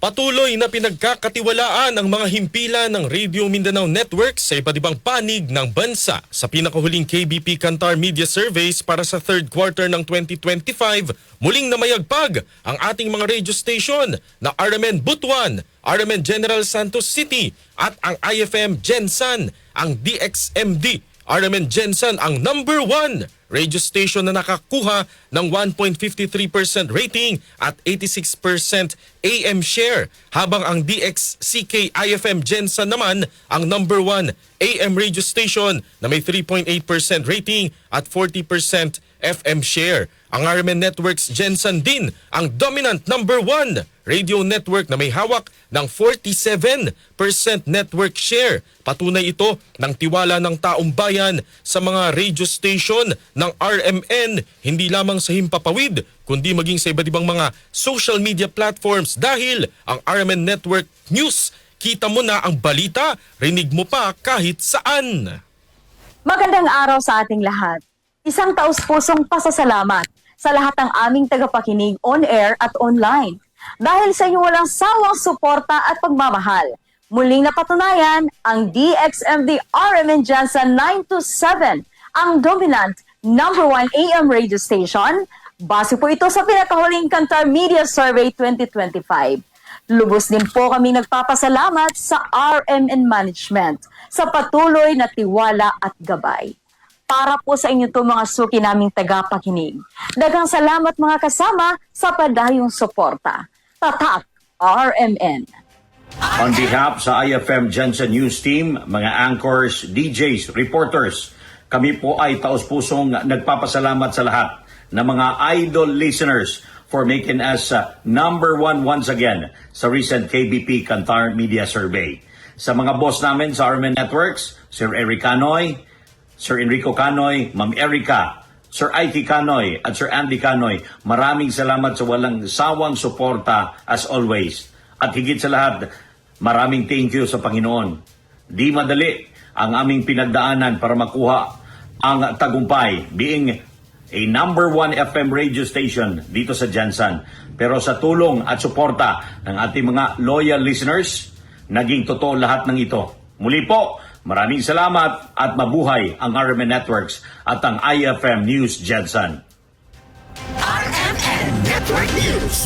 Patuloy na pinagkakatiwalaan ang mga himpilan ng Radio Mindanao Network sa iba't ibang panig ng bansa. Sa pinakahuling KBP Kantar Media Surveys para sa third quarter ng 2025, muling namayagpag ang ating mga radio station na RMN Butuan, RMN General Santos City at ang IFM Gensan, ang DXMD RMN Jensen ang number one radio station na nakakuha ng 1.53% rating at 86% AM share habang ang DXCK IFM Jensen naman ang number one AM radio station na may 3.8% rating at 40% FM share. Ang RMN Networks Jensen din ang dominant number one radio network na may hawak ng 47% network share. Patunay ito ng tiwala ng taong bayan sa mga radio station ng RMN hindi lamang sa himpapawid kundi maging sa iba't ibang mga social media platforms dahil ang RMN Network News kita mo na ang balita, rinig mo pa kahit saan. Magandang araw sa ating lahat. Isang taus-pusong pasasalamat sa lahat ng aming tagapakinig on-air at online. Dahil sa inyong walang sawang suporta at pagmamahal, muling napatunayan ang DXMD RMN Jansen 927, ang dominant number 1 AM radio station. Base po ito sa pinakahuling Kantar Media Survey 2025. Lubos din po kami nagpapasalamat sa RMN Management sa patuloy na tiwala at gabay. Para po sa inyo to mga suki naming tagapakinig. Dagang salamat mga kasama sa padayong suporta. Tatak RMN. On behalf sa IFM Jensen News Team, mga anchors, DJs, reporters, kami po ay taos-pusong nagpapasalamat sa lahat ng mga idol listeners for making us uh, number one once again sa recent KBP Kantar Media Survey. Sa mga boss namin sa RMN Networks, Sir Eric Canoy, Sir Enrico Canoy, Ma'am Erica, Sir Ike Canoy at Sir Andy Canoy, maraming salamat sa walang sawang suporta as always. At higit sa lahat, maraming thank you sa Panginoon. Di madali ang aming pinagdaanan para makuha ang tagumpay being a number one FM radio station dito sa Jansan. Pero sa tulong at suporta ng ating mga loyal listeners, naging totoo lahat ng ito. Muli po, maraming salamat at mabuhay ang RMN Networks at ang IFM News Jansan. RMN Network News.